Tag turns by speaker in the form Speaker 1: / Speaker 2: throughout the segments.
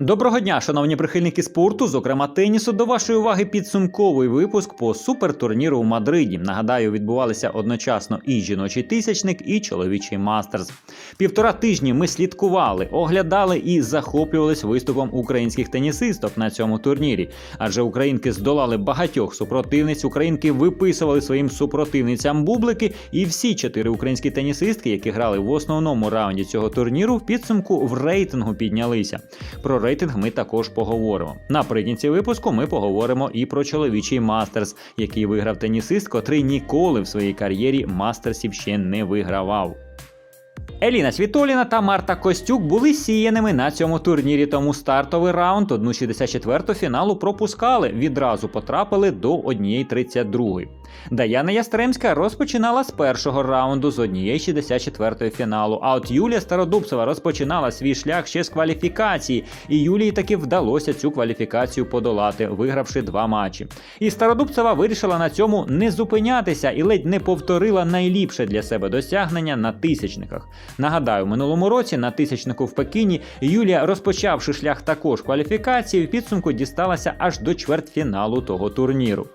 Speaker 1: Доброго дня, шановні прихильники спорту, зокрема тенісу. До вашої уваги підсумковий випуск по супертурніру у Мадриді. Нагадаю, відбувалися одночасно і жіночий тисячник, і чоловічий мастерс. Півтора тижні ми слідкували, оглядали і захоплювались виступом українських тенісисток на цьому турнірі. Адже українки здолали багатьох супротивниць, українки виписували своїм супротивницям бублики, і всі чотири українські тенісистки, які грали в основному раунді цього турніру, в підсумку в рейтингу піднялися. Про рейтинг ми також поговоримо. Наприкінці випуску ми поговоримо і про чоловічий мастерс, який виграв тенісист, котрий ніколи в своїй кар'єрі мастерсів ще не вигравав. Еліна Світоліна та Марта Костюк були сіяними на цьому турнірі, тому стартовий раунд 1.64 фіналу пропускали, відразу потрапили до 1.32. Даяна Ястремська розпочинала з першого раунду з 1.64 фіналу. А от Юлія Стародубцева розпочинала свій шлях ще з кваліфікації, і Юлії таки вдалося цю кваліфікацію подолати, вигравши два матчі. І Стародубцева вирішила на цьому не зупинятися і ледь не повторила найліпше для себе досягнення на тисячниках. Нагадаю, в минулому році на тисячнику в Пекіні Юлія, розпочавши шлях також кваліфікації, в підсумку дісталася аж до чвертьфіналу того турніру.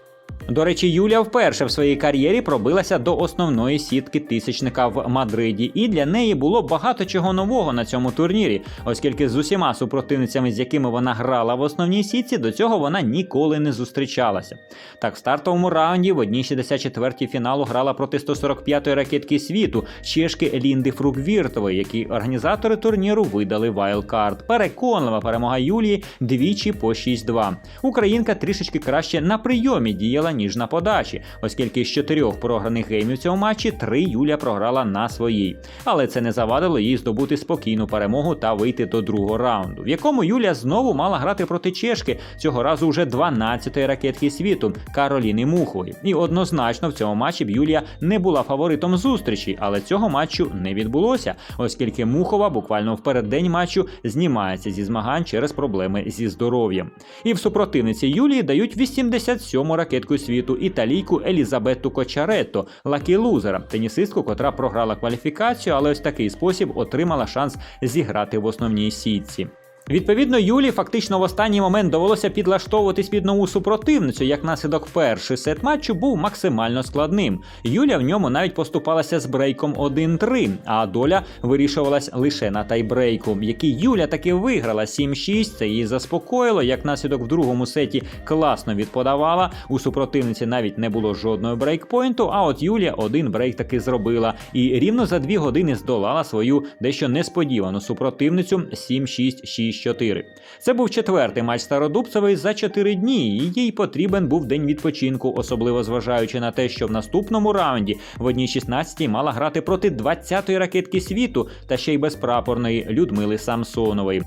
Speaker 1: До речі, Юлія вперше в своїй кар'єрі пробилася до основної сітки тисячника в Мадриді, і для неї було багато чого нового на цьому турнірі, оскільки з усіма супротивницями, з якими вона грала в основній сітці, до цього вона ніколи не зустрічалася. Так, в стартовому раунді в 1.64 фіналу грала проти 145-ї ракетки світу чешки Лінди Фруквіртової, які організатори турніру видали вайлдкарт. Переконлива перемога Юлії двічі по 6-2. Українка трішечки краще на прийомі діяла ніж на подачі, оскільки з чотирьох програних геймів в цьому матчі три Юля програла на своїй. Але це не завадило їй здобути спокійну перемогу та вийти до другого раунду, в якому Юля знову мала грати проти чешки, цього разу вже 12-ї ракетки світу Кароліни Мухової. І однозначно в цьому матчі б Юлія не була фаворитом зустрічі, але цього матчу не відбулося, оскільки Мухова буквально в переддень матчу знімається зі змагань через проблеми зі здоров'ям. І в супротивниці Юлії дають 87-му ракетку світу італійку Елізабету Кочаретто, лакі лузера, тенісистку, котра програла кваліфікацію, але ось такий спосіб отримала шанс зіграти в основній сітці. Відповідно, Юлі фактично в останній момент довелося підлаштовуватись під нову супротивницю, як наслідок перший сет матчу був максимально складним. Юля в ньому навіть поступалася з брейком 1-3, а доля вирішувалась лише на тайбрейку, який Юля таки виграла 7-6. Це її заспокоїло. Як наслідок в другому сеті класно відподавала. У супротивниці навіть не було жодного брейкпойнту. А от Юлія один брейк таки зробила і рівно за дві години здолала свою дещо несподівану супротивницю 7-6-6. 6-4. Це був четвертий матч Стародубцевої за 4 дні, і їй потрібен був день відпочинку, особливо зважаючи на те, що в наступному раунді в 1-16 мала грати проти 20-ї ракетки світу та ще й безпрапорної Людмили Самсонової.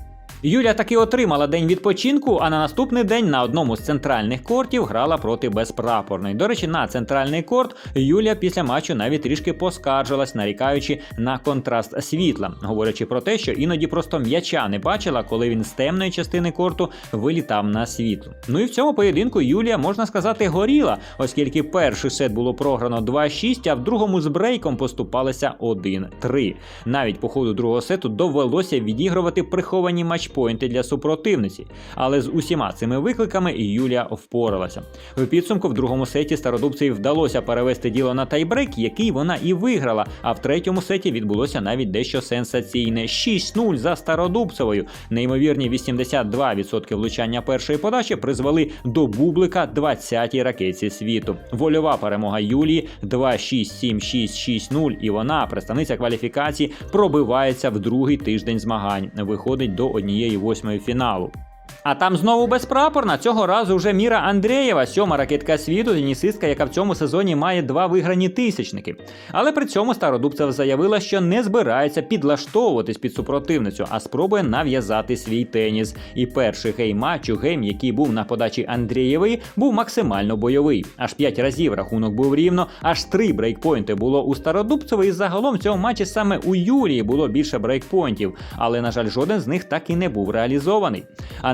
Speaker 1: Юля таки отримала день відпочинку, а на наступний день на одному з центральних кортів грала проти безпрапорної. До речі, на центральний корт Юля після матчу навіть трішки поскаржилась, нарікаючи на контраст світла, говорячи про те, що іноді просто м'яча не бачила, коли він з темної частини корту вилітав на світло. Ну і в цьому поєдинку Юлія, можна сказати, горіла, оскільки перший сет було програно 2-6, а в другому з брейком поступалися 1-3. Навіть по ходу другого сету довелося відігрувати приховані матчі матчпойнти для супротивниці, але з усіма цими викликами Юлія впоралася. В підсумку в другому сеті стародубцеві вдалося перевести діло на тайбрейк, який вона і виграла. А в третьому сеті відбулося навіть дещо сенсаційне 6-0 за стародубцевою. Неймовірні 82% влучання першої подачі призвели до бублика 20-й ракетці світу. Вольова перемога Юлії 2-6-7-6-6-0, і вона, представниця кваліфікації, пробивається в другий тиждень змагань. Виходить до однієї восьмої фіналу. А там знову безпрапорна. Цього разу вже Міра Андрієва, сьома ракетка світу, тенісистка, яка в цьому сезоні має два виграні тисячники. Але при цьому Стародубцева заявила, що не збирається підлаштовуватись під супротивницю, а спробує нав'язати свій теніс. І перший гейм матчу, гейм, який був на подачі Андрієвої, був максимально бойовий. Аж п'ять разів рахунок був рівно, аж три брейкпойнти було у Стародубцевої. І загалом в цьому матчі саме у Юлії було більше брейкпойнтів. Але, на жаль, жоден з них так і не був реалізований.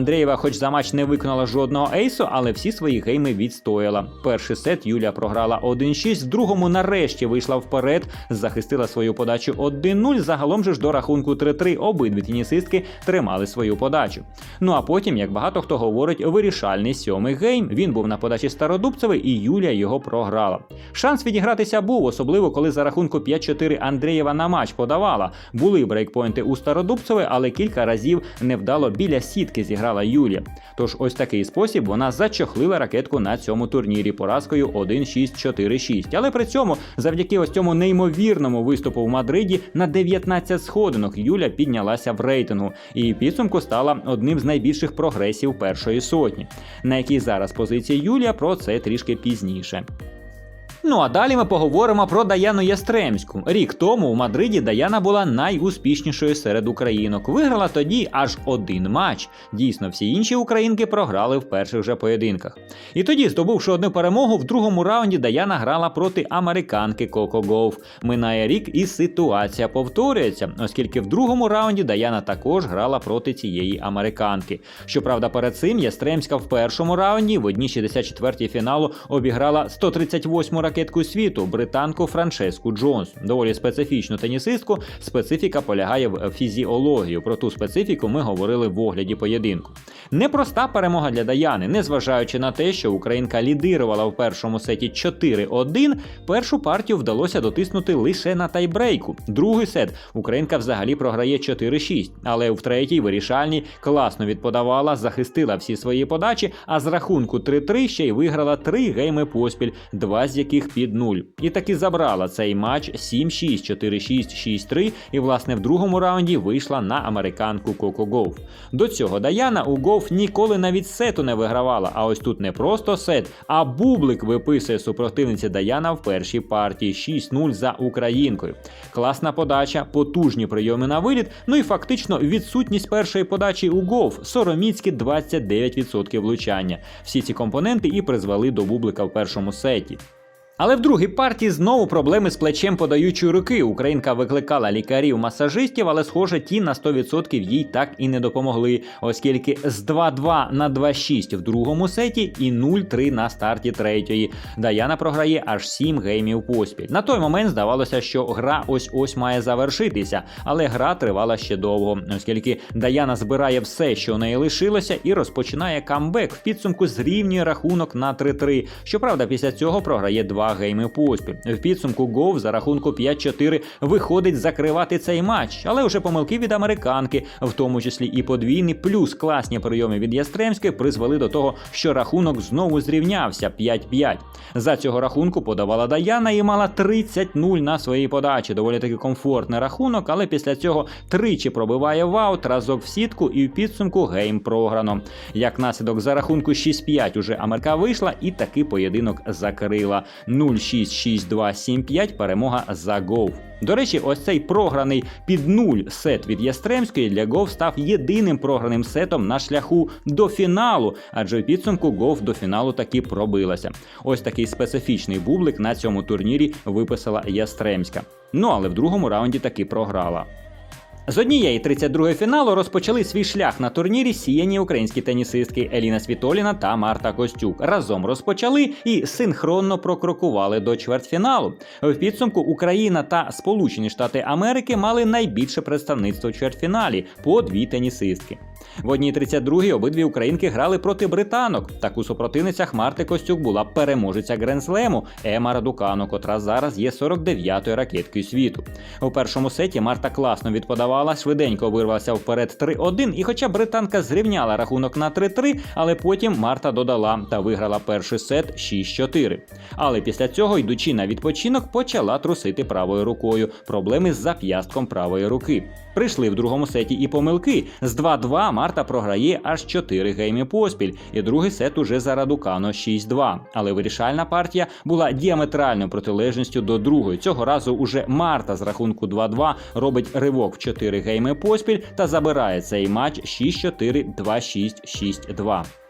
Speaker 1: Андрієва, хоч за матч не виконала жодного ейсу, але всі свої гейми відстояла. Перший сет Юлія програла 1-6, в другому нарешті вийшла вперед, захистила свою подачу 1-0. Загалом же ж до рахунку 3-3 обидві тенісистки тримали свою подачу. Ну а потім, як багато хто говорить, вирішальний сьомий гейм. Він був на подачі Стародубцевої, і Юлія його програла. Шанс відігратися був, особливо коли за рахунку 5-4 Андрієва на матч подавала. Були брейкпойнти у Стародубцевої, але кілька разів невдало біля сітки зіграла Юлія. Тож ось такий спосіб вона зачохлила ракетку на цьому турнірі поразкою 1-6-4-6. Але при цьому, завдяки ось цьому неймовірному виступу в Мадриді, на 19 сходинок Юля піднялася в рейтингу і підсумку стала одним з найбільших прогресів першої сотні. На якій зараз позиції Юлія про це трішки пізніше. Ну а далі ми поговоримо про Даяну Ястремську. Рік тому у Мадриді Даяна була найуспішнішою серед українок. Виграла тоді аж один матч. Дійсно, всі інші українки програли в перших же поєдинках. І тоді, здобувши одну перемогу, в другому раунді Даяна грала проти американки Коко Гоуф. Минає рік, і ситуація повторюється, оскільки в другому раунді Даяна також грала проти цієї американки. Щоправда, перед цим Ястремська в першому раунді в одній 64-й фіналу обіграла 138 ракетку світу британку Франческу Джонс. Доволі специфічну тенісистку. Специфіка полягає в фізіології. Про ту специфіку ми говорили в огляді поєдинку. Непроста перемога для Даяни, незважаючи на те, що Українка лідирувала в першому сеті 4-1, першу партію вдалося дотиснути лише на тайбрейку. Другий сет Українка взагалі програє 4-6, але в третій вирішальній класно відподавала, захистила всі свої подачі, а з рахунку 3-3 ще й виграла три гейми поспіль, два з яких під нуль. І таки забрала цей матч 7-6, 4-6, 6-3, і власне в другому раунді вийшла на американку Коко Гоуф. До цього Даяна у Гоуф ніколи навіть сету не вигравала. А ось тут не просто сет, а бублик виписує супротивниці Даяна в першій партії 6-0 за українкою. Класна подача, потужні прийоми на виліт. Ну і фактично відсутність першої подачі у Гоуф, сороміцькі 29% влучання. Всі ці компоненти і призвели до бублика в першому сеті. Але в другій партії знову проблеми з плечем подаючої руки. Українка викликала лікарів-масажистів, але, схоже, ті на 100% їй так і не допомогли, оскільки з 2-2 на 2-6 в другому сеті і 0-3 на старті третьої. Даяна програє аж 7 геймів поспіль. На той момент здавалося, що гра ось-ось має завершитися, але гра тривала ще довго, оскільки Даяна збирає все, що у неї лишилося, і розпочинає камбек. В підсумку зрівнює рахунок на 3-3. Щоправда, після цього програє 2 гейми поспіль. В підсумку Гов за рахунку 5-4 виходить закривати цей матч, але вже помилки від американки, в тому числі і подвійний, плюс класні прийоми від Ястремської призвели до того, що рахунок знову зрівнявся 5-5. За цього рахунку подавала Даяна і мала 30-0 на своїй подачі. Доволі таки комфортний рахунок, але після цього тричі пробиває в аут, разок в сітку і в підсумку гейм програно. Як наслідок за рахунку 6-5 уже Америка вийшла і такий поєдинок закрила. 0-6-6-2-7-5 перемога за Гов. До речі, ось цей програний під нуль сет від Ястремської для Гов став єдиним програним сетом на шляху до фіналу, адже в підсумку Гов до фіналу таки пробилася. Ось такий специфічний бублик на цьому турнірі виписала Ястремська. Ну але в другому раунді таки програла. З однієї 32-ї фіналу розпочали свій шлях на турнірі сіяні українські тенісистки Еліна Світоліна та Марта Костюк. Разом розпочали і синхронно прокрокували до чвертьфіналу. В підсумку Україна та Сполучені Штати Америки мали найбільше представництво в чвертьфіналі по дві тенісистки. В одній 32-й обидві українки грали проти британок. Так у супротивницях Марти Костюк була переможеця Гренслему Ема Радукану, котра зараз є 49-ю ракеткою світу. У першому сеті Марта класно відподавала, швиденько вирвалася вперед 3-1, і хоча британка зрівняла рахунок на 3-3, але потім Марта додала та виграла перший сет 6-4. Але після цього, йдучи на відпочинок, почала трусити правою рукою. Проблеми з зап'ястком правої руки. Прийшли в другому сеті і помилки. З 2-2 Марта програє аж 4 гейми поспіль, і другий сет уже за Радукано 6-2. Але вирішальна партія була діаметральною протилежністю до другої. Цього разу уже Марта з рахунку 2-2 робить ривок в 4 гейми поспіль та забирає цей матч 6-4, 2-6, 6-2.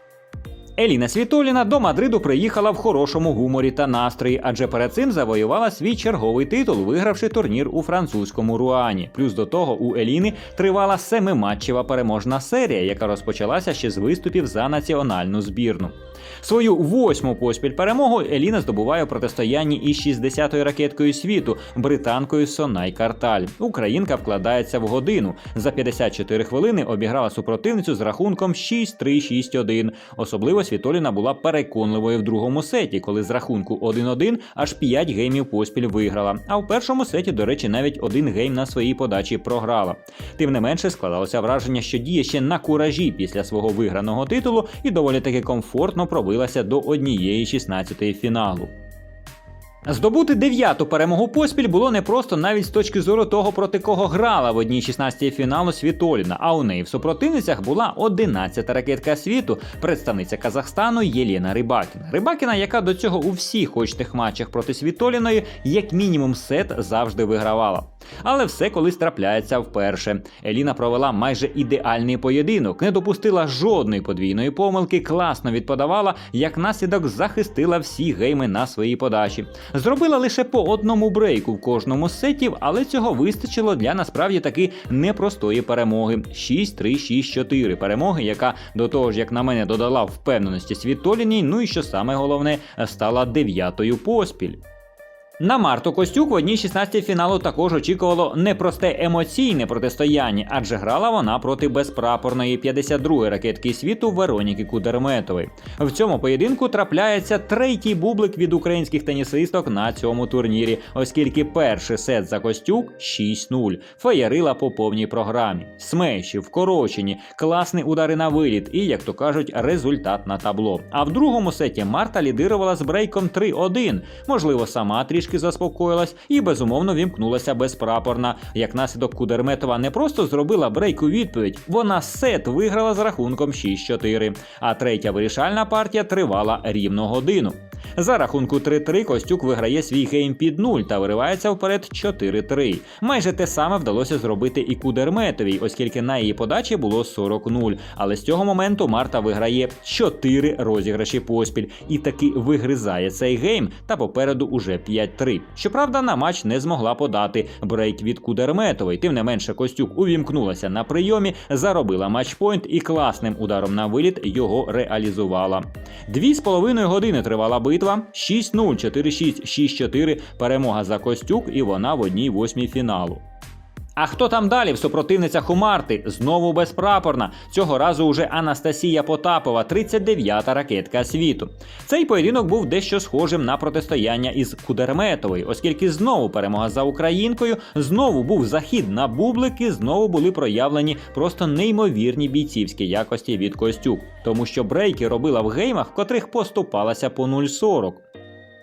Speaker 1: Еліна Світоліна до Мадриду приїхала в хорошому гуморі та настрої, адже перед цим завоювала свій черговий титул, вигравши турнір у французькому Руані. Плюс до того у Еліни тривала семиматчева переможна серія, яка розпочалася ще з виступів за національну збірну. Свою восьму поспіль перемогу Еліна здобуває у протистоянні із 60-ю ракеткою світу британкою Сонай Карталь. Українка вкладається в годину. За 54 хвилини обіграла супротивницю з рахунком 6-3-6-1. Особливо Світоліна була переконливою в другому сеті, коли з рахунку 1-1 аж 5 геймів поспіль виграла. А в першому сеті, до речі, навіть один гейм на своїй подачі програла. Тим не менше складалося враження, що діє ще на куражі після свого виграного титулу і доволі таки комфортно пробилася до однієї 16-ї фіналу. Здобути дев'яту перемогу поспіль було непросто навіть з точки зору того, проти кого грала в одній 16 фіналу Світоліна, а у неї в супротивницях була 11-та ракетка світу, представниця Казахстану Єліна Рибакіна. Рибакіна, яка до цього у всіх очних матчах проти Світоліної, як мінімум сет завжди вигравала. Але все колись трапляється вперше. Еліна провела майже ідеальний поєдинок, не допустила жодної подвійної помилки, класно відподавала, як наслідок захистила всі гейми на своїй подачі. Зробила лише по одному брейку в кожному з сетів, але цього вистачило для насправді таки непростої перемоги. 6-3-6-4 перемоги, яка до того ж, як на мене, додала впевненості Світоліній, ну і що саме головне, стала дев'ятою поспіль. На Марту Костюк в одній 16 фіналу також очікувало непросте емоційне протистояння, адже грала вона проти безпрапорної 52-ї ракетки світу Вероніки Кудерметової. В цьому поєдинку трапляється третій бублик від українських тенісисток на цьому турнірі, оскільки перший сет за Костюк 6-0. Феєрила по повній програмі. Смеші, вкорочені, класні удари на виліт і, як то кажуть, результат на табло. А в другому сеті Марта лідирувала з брейком 3-1. Можливо, сама трішки заспокоїлась і безумовно вімкнулася безпрапорна. Як наслідок Кудерметова не просто зробила брейк у відповідь, вона сет виграла з рахунком 6-4. А третя вирішальна партія тривала рівно годину. За рахунку 3-3 Костюк виграє свій гейм під 0 та виривається вперед 4-3. Майже те саме вдалося зробити і Кудерметовій, оскільки на її подачі було 40-0. Але з цього моменту Марта виграє 4 розіграші поспіль і таки вигризає цей гейм, та попереду уже 5-3. Щоправда, на матч не змогла подати брейк від Кудерметової. Тим не менше, Костюк увімкнулася на прийомі, заробила матчпойнт і класним ударом на виліт його реалізувала. Дві з половиною години тривала битва. 6-0, 4-6, 6-4. Перемога за Костюк, і вона в одній восьмій фіналу. А хто там далі в супротивницях у Марти? Знову безпрапорна. Цього разу уже Анастасія Потапова, 39-та ракетка світу. Цей поєдинок був дещо схожим на протистояння із Кудерметовою, оскільки знову перемога за українкою, знову був захід на бублики, знову були проявлені просто неймовірні бійцівські якості від Костюк, тому що брейки робила в геймах, в котрих поступалася по 0,40.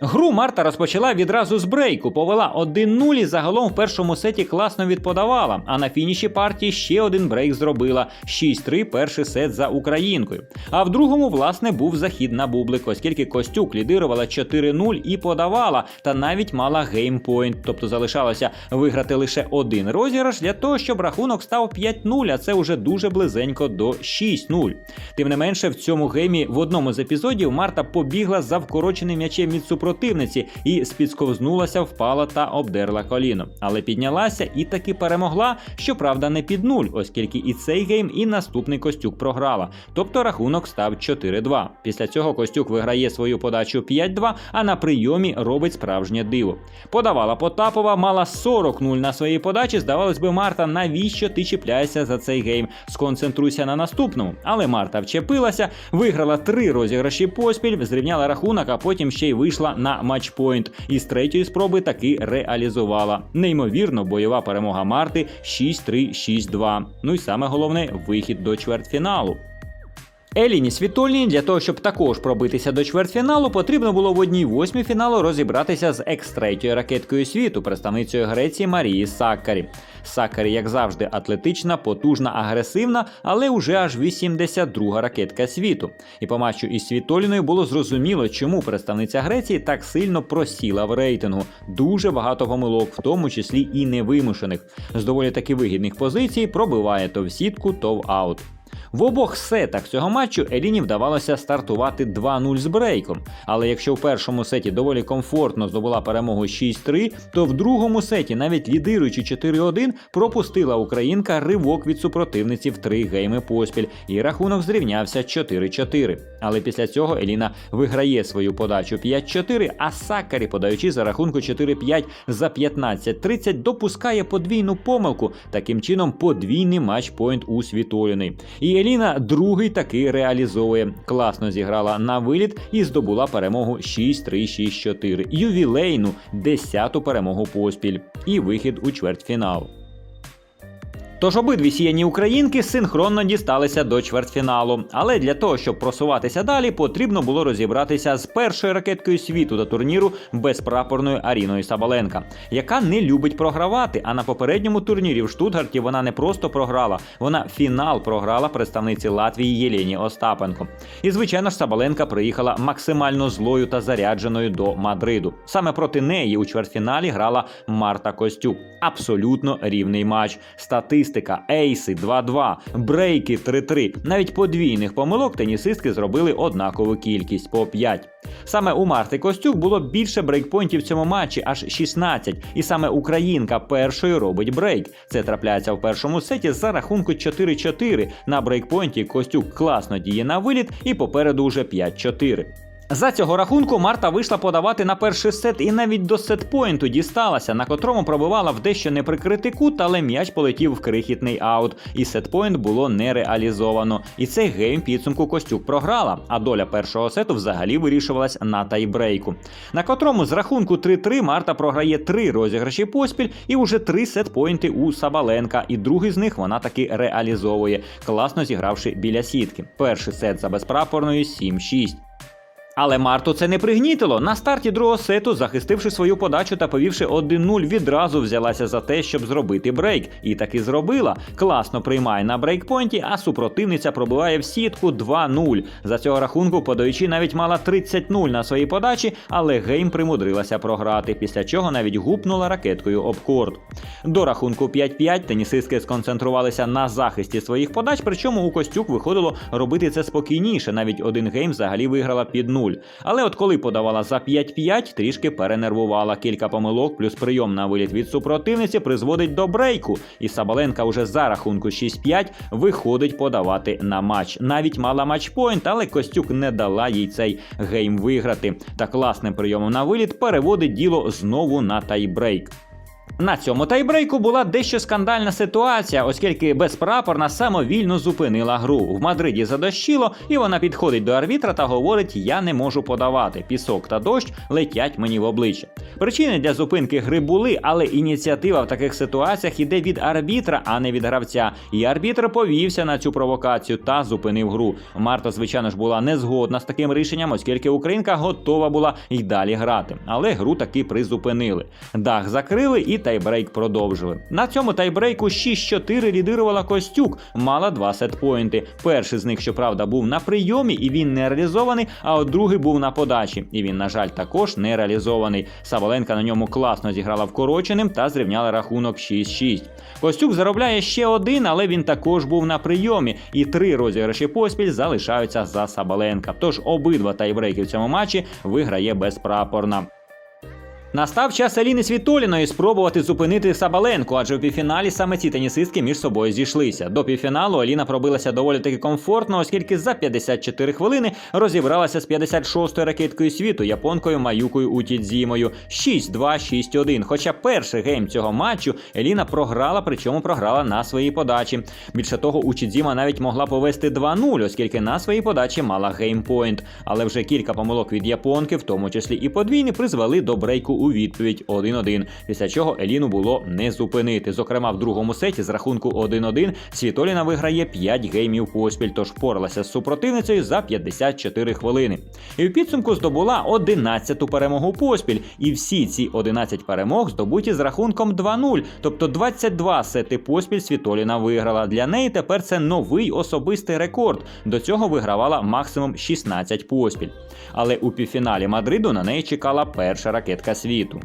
Speaker 1: Гру Марта розпочала відразу з брейку, повела 1-0 і загалом в першому сеті класно відподавала. А на фініші партії ще один брейк зробила 6-3 перший сет за українкою. А в другому, власне, був захід на бублик, оскільки Костюк лідирувала 4-0 і подавала, та навіть мала геймпойнт, тобто залишалося виграти лише один розіграш для того, щоб рахунок став 5-0, а це вже дуже близенько до 6-0. Тим не менше, в цьому геймі в одному з епізодів Марта побігла за вкороченим м'ячем від супротивника, супротивниці і спідсковзнулася, впала та обдерла коліно. Але піднялася і таки перемогла, щоправда, не під нуль, оскільки і цей гейм, і наступний Костюк програла. Тобто рахунок став 4-2. Після цього Костюк виграє свою подачу 5-2, а на прийомі робить справжнє диво. Подавала Потапова, мала 40-0 на своїй подачі. Здавалось би, Марта, навіщо ти чіпляєшся за цей гейм? Сконцентруйся на наступному. Але Марта вчепилася, виграла три розіграші поспіль, зрівняла рахунок, а потім ще й вийшла на матчпойнт і з третьої спроби таки реалізувала. Неймовірно, бойова перемога Марти 6-3-6-2. Ну і саме головне вихід до чвертьфіналу. Еліні Світольній для того, щоб також пробитися до чвертьфіналу, потрібно було в одній восьмій фіналу розібратися з екс-третьою ракеткою світу, представницею Греції Марії Саккарі. Саккарі, як завжди, атлетична, потужна, агресивна, але уже аж 82-га ракетка світу. І по матчу із Світоліною було зрозуміло, чому представниця Греції так сильно просіла в рейтингу. Дуже багато помилок, в тому числі і невимушених. З доволі таки вигідних позицій пробиває то в сітку, то в аут. В обох сетах цього матчу Еліні вдавалося стартувати 2-0 з брейком. Але якщо в першому сеті доволі комфортно здобула перемогу 6-3, то в другому сеті, навіть лідируючи 4-1, пропустила українка ривок від супротивниці в три гейми поспіль, і рахунок зрівнявся 4-4. Але після цього Еліна виграє свою подачу 5-4, а Сакарі, подаючи за рахунку 4-5 за 15-30, допускає подвійну помилку. Таким чином, подвійний матч-пойнт у Світоліної. І Еліна другий таки реалізовує. Класно зіграла на виліт і здобула перемогу 6-3-6-4. Ювілейну 10-ту перемогу поспіль і вихід у чвертьфінал. Тож обидві сіяні українки синхронно дісталися до чвертьфіналу. Але для того, щоб просуватися далі, потрібно було розібратися з першою ракеткою світу до турніру безпрапорною Аріною Сабаленка, яка не любить програвати. А на попередньому турнірі в Штутгарті вона не просто програла, вона фінал програла представниці Латвії Єлені Остапенко. І звичайно ж, Сабаленка приїхала максимально злою та зарядженою до Мадриду. Саме проти неї у чвертьфіналі грала Марта Костюк. Абсолютно рівний матч. Статистика, ейси 2-2, брейки 3-3. Навіть подвійних помилок тенісистки зробили однакову кількість по 5. Саме у Марти Костюк було більше брейкпойнтів в цьому матчі, аж 16. І саме українка першою робить брейк. Це трапляється в першому сеті за рахунку 4-4. На брейкпойнті Костюк класно діє на виліт і попереду уже 5-4. За цього рахунку Марта вийшла подавати на перший сет і навіть до сетпоінту дісталася, на котрому пробивала в дещо неприкритий кут, але м'яч полетів в крихітний аут, і сетпоінт було не реалізовано. І цей гейм підсумку Костюк програла, а доля першого сету взагалі вирішувалась на тайбрейку. На котрому з рахунку 3-3 Марта програє три розіграші поспіль і уже три сетпоінти у Сабаленка. І другий з них вона таки реалізовує, класно зігравши біля сітки. Перший сет за безпрапорною 7-6. Але Марту це не пригнітило. На старті другого сету, захистивши свою подачу та повівши 1-0, відразу взялася за те, щоб зробити брейк. І таки зробила. Класно приймає на брейкпойнті, а супротивниця пробиває в сітку 2-0. За цього рахунку, подаючи навіть мала 30-0 на своїй подачі, але гейм примудрилася програти, після чого навіть гупнула ракеткою об корт. До рахунку 5-5 тенісистки сконцентрувалися на захисті своїх подач, причому у Костюк виходило робити це спокійніше. Навіть один гейм взагалі виграла під 0. Але от коли подавала за 5-5, трішки перенервувала. Кілька помилок, плюс прийом на виліт від супротивниці призводить до брейку. І Сабаленка уже за рахунку 6-5 виходить подавати на матч. Навіть мала матчпойнт, але Костюк не дала їй цей гейм виграти. Та класним прийомом на виліт переводить діло знову на тайбрейк. На цьому тайбрейку була дещо скандальна ситуація, оскільки безпрапорна самовільно зупинила гру. В Мадриді задощило, і вона підходить до арбітра та говорить: Я не можу подавати. Пісок та дощ летять мені в обличчя. Причини для зупинки гри були, але ініціатива в таких ситуаціях іде від арбітра, а не від гравця. І арбітр повівся на цю провокацію та зупинив гру. Марта, звичайно ж, була не згодна з таким рішенням, оскільки Українка готова була й далі грати. Але гру таки призупинили. Дах закрили і тайбрейк продовжили. На цьому тайбрейку 6-4 лідирувала Костюк, мала два сетпоінти. Перший з них, щоправда, був на прийомі і він не реалізований, а от другий був на подачі. І він, на жаль, також не реалізований. Саволенка на ньому класно зіграла вкороченим та зрівняла рахунок 6-6. Костюк заробляє ще один, але він також був на прийомі. І три розіграші поспіль залишаються за Сабаленка. Тож обидва тайбрейки в цьому матчі виграє безпрапорна. Настав час Аліни Світоліної спробувати зупинити Сабаленку, адже у півфіналі саме ці тенісистки між собою зійшлися. До півфіналу Аліна пробилася доволі таки комфортно, оскільки за 54 хвилини розібралася з 56-ю ракеткою світу японкою Маюкою Утідзімою 6-2, 6-1. Хоча перший гейм цього матчу Еліна програла, причому програла на своїй подачі. Більше того, Учідзіма навіть могла повести 2-0, оскільки на своїй подачі мала геймпойнт. Але вже кілька помилок від японки, в тому числі і подвійні, призвели до брейку у відповідь 1-1, після чого Еліну було не зупинити. Зокрема, в другому сеті з рахунку 1-1 Світоліна виграє 5 геймів поспіль, тож впоралася з супротивницею за 54 хвилини. І в підсумку здобула 11-ту перемогу поспіль. І всі ці 11 перемог здобуті з рахунком 2-0, тобто 22 сети поспіль Світоліна виграла. Для неї тепер це новий особистий рекорд. До цього вигравала максимум 16 поспіль. Але у півфіналі Мадриду на неї чекала перша ракетка світу світу.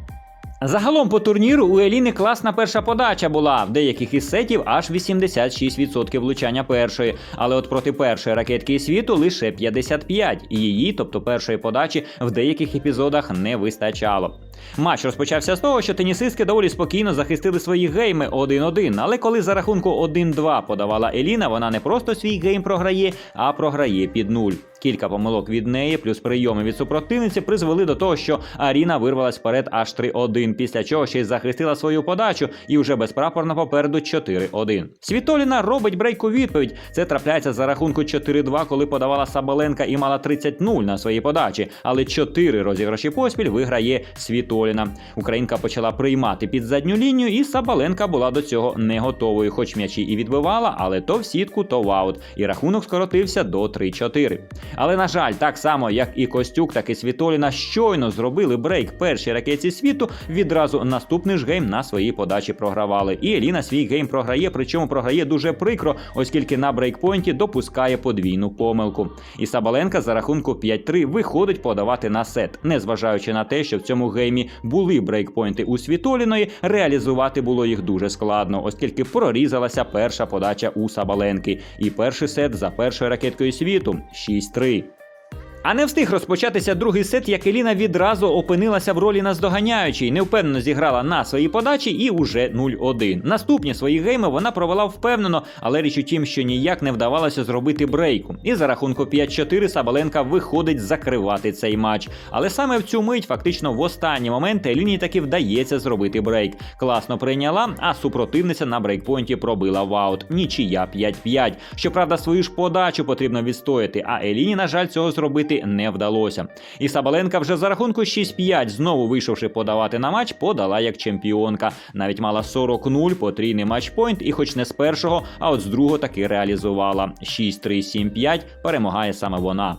Speaker 1: Загалом по турніру у Еліни класна перша подача була. В деяких із сетів аж 86% влучання першої, але от проти першої ракетки світу лише 55, і її, тобто першої подачі, в деяких епізодах не вистачало. Матч розпочався з того, що тенісистки доволі спокійно захистили свої гейми 1-1, але коли за рахунку 1-2 подавала Еліна, вона не просто свій гейм програє, а програє під нуль. Кілька помилок від неї, плюс прийоми від супротивниці призвели до того, що Аріна вирвалась вперед аж 3-1, після чого ще й захистила свою подачу і вже безпрапорно попереду 4-1. Світоліна робить брейк у відповідь. Це трапляється за рахунку 4-2, коли подавала Сабаленка і мала 30-0 на своїй подачі, але 4 розіграші поспіль виграє Світоліна. Українка почала приймати під задню лінію, і Сабаленка була до цього не готовою, хоч м'ячі і відбивала, але то в сітку, то в аут. І рахунок скоротився до 3-4. Але на жаль, так само як і Костюк, так і Світоліна щойно зробили брейк першій ракеті світу. Відразу наступний ж гейм на своїй подачі програвали. І Еліна свій гейм програє, причому програє дуже прикро, оскільки на брейкпойнті допускає подвійну помилку. І Сабаленка за рахунку 5-3 виходить подавати на сет, незважаючи на те, що в цьому геймі були брейкпойнти у Світоліної, реалізувати було їх дуже складно, оскільки прорізалася перша подача у Сабаленки. І перший сет за першою ракеткою світу 6-3. А не встиг розпочатися другий сет, як Еліна відразу опинилася в ролі наздоганяючій, невпевнено зіграла на своїй подачі і уже 0-1. Наступні свої гейми вона провела впевнено, але річ у тім, що ніяк не вдавалося зробити брейку. І за рахунку 5-4 Сабаленка виходить закривати цей матч. Але саме в цю мить, фактично в останні моменти, Еліні таки вдається зробити брейк. Класно прийняла, а супротивниця на брейкпойнті пробила в аут. Нічия 5-5. Щоправда, свою ж подачу потрібно відстояти, а Еліні, на жаль, цього зробити не вдалося. І Сабаленка вже за рахунку 6-5, знову вийшовши подавати на матч, подала як чемпіонка. Навіть мала 40-0, потрійний матчпойнт, і хоч не з першого, а от з другого таки реалізувала. 6-3-7-5 перемагає саме вона.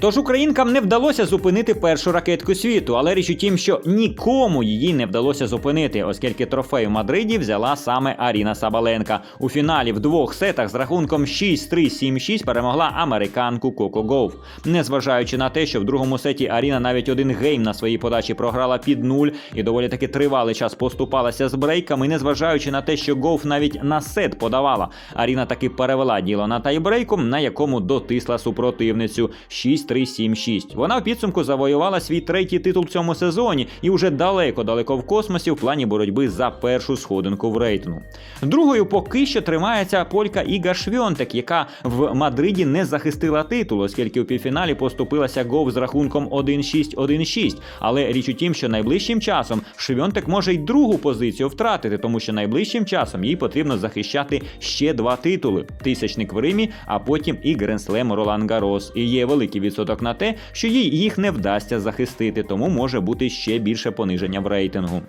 Speaker 1: Тож українкам не вдалося зупинити першу ракетку світу, але річ у тім, що нікому її не вдалося зупинити, оскільки трофей у Мадриді взяла саме Аріна Сабаленка. У фіналі в двох сетах з рахунком 6-3-7-6 перемогла американку Коко Гоуф. Незважаючи на те, що в другому сеті Аріна навіть один гейм на своїй подачі програла під нуль і доволі таки тривалий час поступалася з брейками, незважаючи на те, що Гоуф навіть на сет подавала. Аріна таки перевела діло на тайбрейку, на якому дотисла супротивницю 6-3-7-6. Вона в підсумку завоювала свій третій титул в цьому сезоні і вже далеко-далеко в космосі в плані боротьби за першу сходинку в рейтингу. Другою поки що тримається полька Іга Швьонтек, яка в Мадриді не захистила титул, оскільки у півфіналі поступилася Гов з рахунком 1-6-1-6. Але річ у тім, що найближчим часом Швьонтек може й другу позицію втратити, тому що найближчим часом їй потрібно захищати ще два титули: тисячник в Римі, а потім і Гренслем Ролан Гарос. І є великий відсоток на те, що їй їх не вдасться захистити, тому може бути ще більше пониження в рейтингу.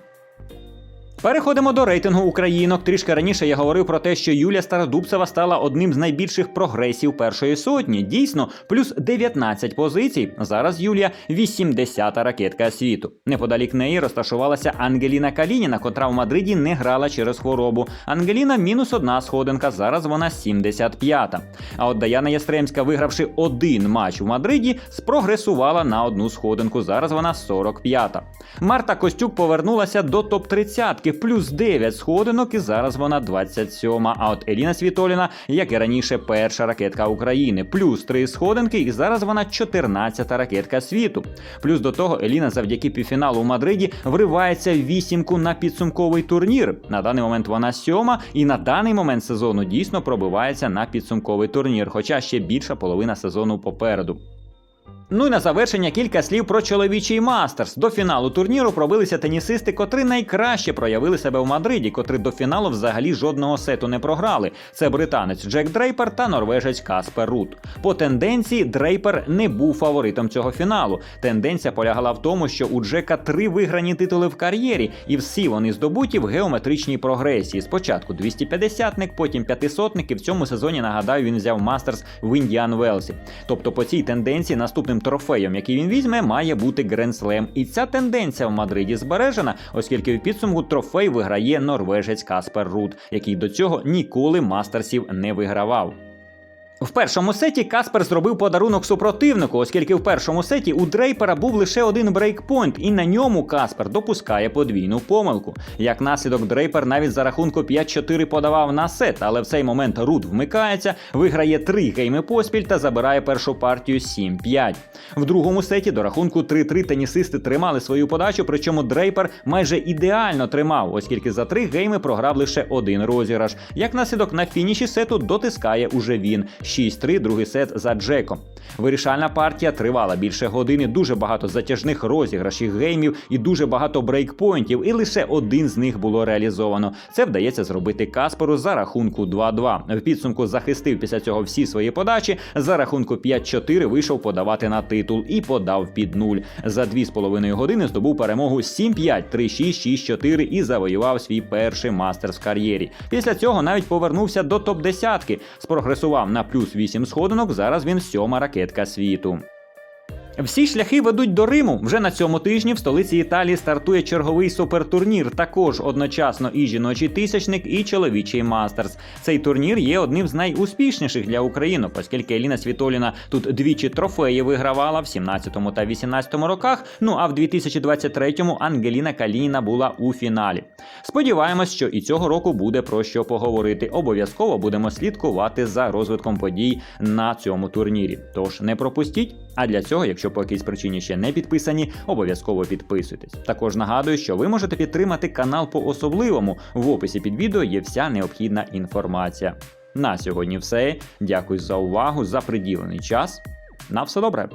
Speaker 1: Переходимо до рейтингу українок. Трішки раніше я говорив про те, що Юлія Стародубцева стала одним з найбільших прогресів першої сотні. Дійсно, плюс 19 позицій. Зараз Юлія 80-та ракетка світу. Неподалік неї розташувалася Ангеліна Калініна, котра в Мадриді не грала через хворобу. Ангеліна мінус одна сходинка. Зараз вона 75-та. А от Даяна Ястремська, вигравши один матч у Мадриді, спрогресувала на одну сходинку. Зараз вона 45-та. Марта Костюк повернулася до топ 30 плюс 9 сходинок, і зараз вона 27-ма. А от Еліна Світоліна, як і раніше, перша ракетка України, плюс 3 сходинки, і зараз вона 14-та ракетка світу. Плюс до того Еліна завдяки півфіналу у Мадриді вривається в вісімку на підсумковий турнір. На даний момент вона сьома, і на даний момент сезону дійсно пробивається на підсумковий турнір, хоча ще більша половина сезону попереду. Ну і на завершення кілька слів про чоловічий мастерс. До фіналу турніру пробилися тенісисти, котрі найкраще проявили себе в Мадриді, котрі до фіналу взагалі жодного сету не програли. Це британець Джек Дрейпер та норвежець Каспер Рут. По тенденції Дрейпер не був фаворитом цього фіналу. Тенденція полягала в тому, що у Джека три виграні титули в кар'єрі, і всі вони здобуті в геометричній прогресії. Спочатку 250-ник, потім 500-ник, і в цьому сезоні нагадаю, він взяв мастерс в Індіан Велсі. Тобто по цій тенденції наступним трофеєм, який він візьме, має бути Гренслем. І ця тенденція в Мадриді збережена, оскільки в підсумку трофей виграє норвежець Каспер Рут, який до цього ніколи мастерсів не вигравав. В першому сеті Каспер зробив подарунок супротивнику, оскільки в першому сеті у Дрейпера був лише один брейкпойнт, і на ньому Каспер допускає подвійну помилку. Як наслідок, Дрейпер навіть за рахунку 5-4 подавав на сет, але в цей момент Рут вмикається, виграє три гейми поспіль та забирає першу партію 7-5. В другому сеті до рахунку 3-3 тенісисти тримали свою подачу, причому Дрейпер майже ідеально тримав, оскільки за три гейми програв лише один розіграш. Як наслідок на фініші сету дотискає уже він 6-3, другий сет за Джеком. Вирішальна партія тривала більше години, дуже багато затяжних розіграшів геймів і дуже багато брейкпойнтів, і лише один з них було реалізовано. Це вдається зробити Касперу за рахунку 2-2. В підсумку захистив після цього всі свої подачі. За рахунку 5-4 вийшов подавати на титул і подав під нуль. За 2,5 години здобув перемогу 7-5, 3-6, 6-4 і завоював свій перший мастерс в кар'єрі. Після цього навіть повернувся до топ-10, спрогресував на плюс 8 сходинок. Зараз він сьома ракетка світу. Всі шляхи ведуть до Риму. Вже на цьому тижні в столиці Італії стартує черговий супертурнір. Також одночасно і жіночий тисячник, і чоловічий мастерс. Цей турнір є одним з найуспішніших для України, оскільки Еліна Світоліна тут двічі трофеї вигравала в 17-му та 18-му роках. Ну а в 2023-му Ангеліна Калініна була у фіналі. Сподіваємось, що і цього року буде про що поговорити. Обов'язково будемо слідкувати за розвитком подій на цьому турнірі. Тож не пропустіть. А для цього, якщо по якійсь причині ще не підписані, обов'язково підписуйтесь. Також нагадую, що ви можете підтримати канал по особливому. В описі під відео є вся необхідна інформація. На сьогодні все. Дякую за увагу, за приділений час. На все добре.